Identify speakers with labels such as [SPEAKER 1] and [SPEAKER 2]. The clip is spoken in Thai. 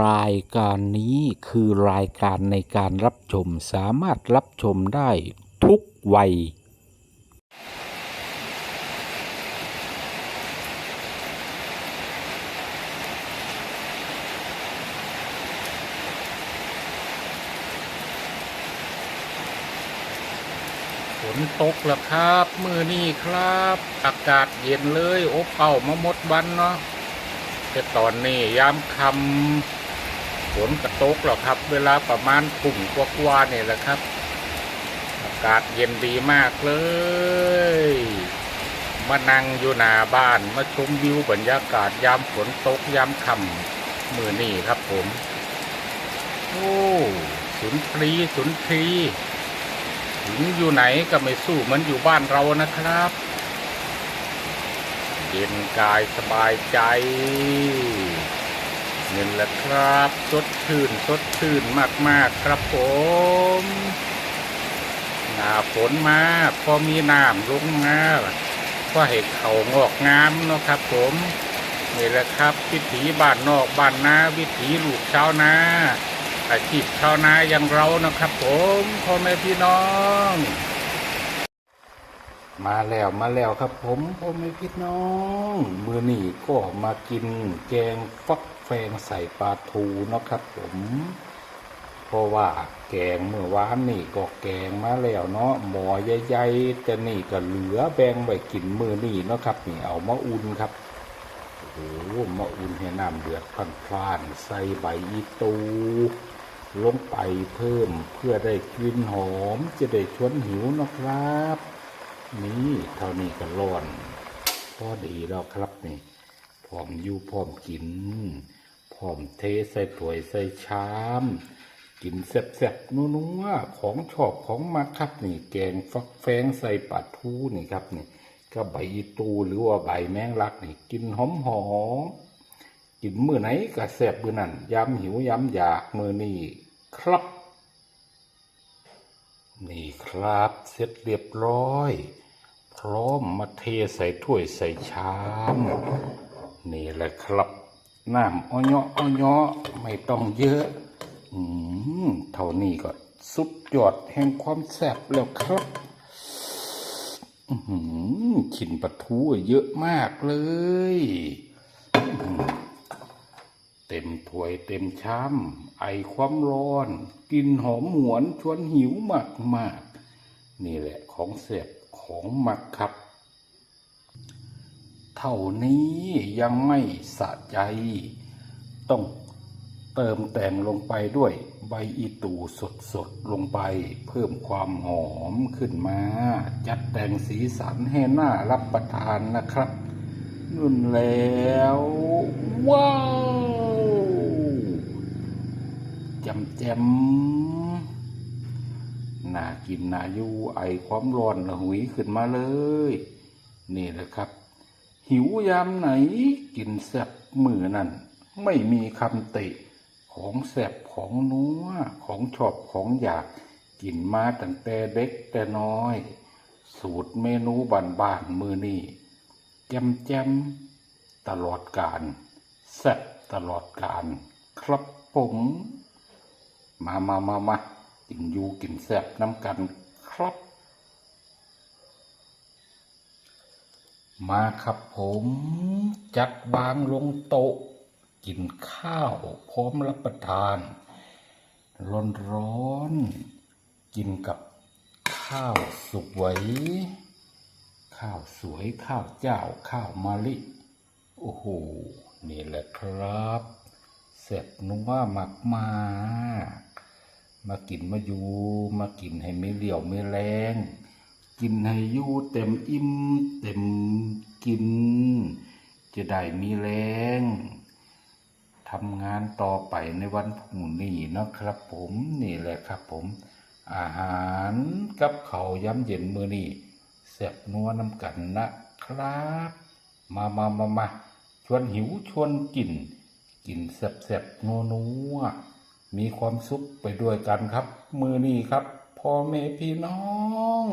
[SPEAKER 1] รายการนี้คือรายการในการรับชมสามารถรับชมได้ทุกวัย ฝนตกแล้วครับ มือนี่ครับ อากาศเย็นเลย โอบเป่ามาหมดวันเนาะ แต่ตอนนี้ยามคำฝนกระตกแล้วครับ เวลาประมาณกลุ่มกว่าๆเนี่ยแหละครับ อากาศเย็นดีมากเลย มานั่งอยู่หน้าบ้านมาชมวิวบรรยากาศยามฝนตกยามค่ำมือนี่ครับผม โอ้สุนทรีสุนทรีถึงอยู่ไหนก็ไม่สู้เหมันอยู่บ้านเรานะครับ เย็นกายสบายใจนี่แหละครับสดชื่นสดชื่นมาก ๆ ครับผมหนาฝนมาพอมีน้ำลงมาก็ให้เขางอกงามเนาะครับ ผมนี่แหละครับ วิถีบ้านนอกบ้านนาวิถีลูกชาวนาอาชีพชาวนาอย่างเรานะครับ ผมพ่อแม่พี่น้อง มาแล้วมาแล้วครับ ผมพ่อแม่พี่น้องมือนี่ก็มากินแกงฟักแฟงใส่ปลาทูนะครับผม เพราะว่าแกงเมื่อวานนี่ก็แกงมาแล้วเนาะหมอใหญ่ๆแต่นี่ก็เหลือแบ่งไว้กินมือนี่เนาะครับ นี่เอามาอุ่นครับโอ้โหมาอุ่นให้น้ำเดือดพล่านๆใส่ใบอีตูลงไปเพิ่มเพื่อได้กลิ่นหอมจะได้ชวนหิวนะครับ นี่เท่านี้ก็ร้อนพอดีแล้วครับนี่พร้อมอยู่พร้อมกินพร้อมเทใส่ถ้วยใส่ชามกินแซ่บๆนัวๆของชอบของมาครับนี่ แกงฟักแฟงใส่ปลาทูนี่ครับนี่ก็ใบอีตูหรือว่าใบแมงลักนี่ กินหอมหอมๆกินมื้อไหนก็แซ่บมื้อนั้นย้ำหิวย้ำอยากมื้อนี้ครับ นี่ครับเสร็จเรียบร้อย พร้อมมาเทใส่ถ้วยใส่ชาม นี่แหละครับ น้ำอ้อยอ้อยไม่ต้องเยอะ อืมเท่านี้ก็สุดยอดแห่งความแซ่บแล้วครับหือขินปลาทูเยอะมากเลย เต็มถ้วยเต็มชามไอความร้อน กินหอมหวนชวนหิวมากมากนี่แหละของเสพ ของหมักครับ เท่านี้ยังไม่สะใจ ต้องเติมแต่งลงไปด้วยใบอีตูสดๆลงไป เพิ่มความหอมขึ้นมา จัดแต่งสีสันให้น่ารับประทานนะครับนุ่นแล้ว ว้าว จำแจม น่ากินน่าอยู่ไอความร้อนระหุยขึ้นมาเลย นี่แหละครับ หิวยามไหนกินแซ่บมือนั่นไม่มีคำติของแซ่บของนัวของชอบของอยากกินมาตั้งแต่เด็กแต่น้อย สูตรเมนูบ้านๆมือนี่แจมแจมตลอดการแซ่บตลอดการ ครับผม มามามามา กินยูกินแซบน้ำกันครับ มาครับผมจัดวางลงโต๊ะ กินข้าวพร้อมรับประทาน ร้อนร้อนๆกินกับข้าวสุกไวยข้าวสวยข้าวเจ้าข้าวมะลิ โอ้โห นี่แหละครับ เสร็จนุ่ว่ามากมาก มากินมาอยู่มากินให้ไม่เหลี่ยวไม่แรง กินให้อยู่เต็มอิ่มเต็มกิน จะได้มีแรงทำงานต่อไปในวันพรุ่งนี้นะครับ ผมนี่แหละครับ ผม อาหารกับเขาย้ำเย็นมือนี่แซ่บนัวน้ำกันนะครับ มามามามาชวนหิวชวนกิน กินแซ่บนัวนัว มีความสุขไปด้วยกันครับ มือนี้ครับพ่อแม่พี่น้อง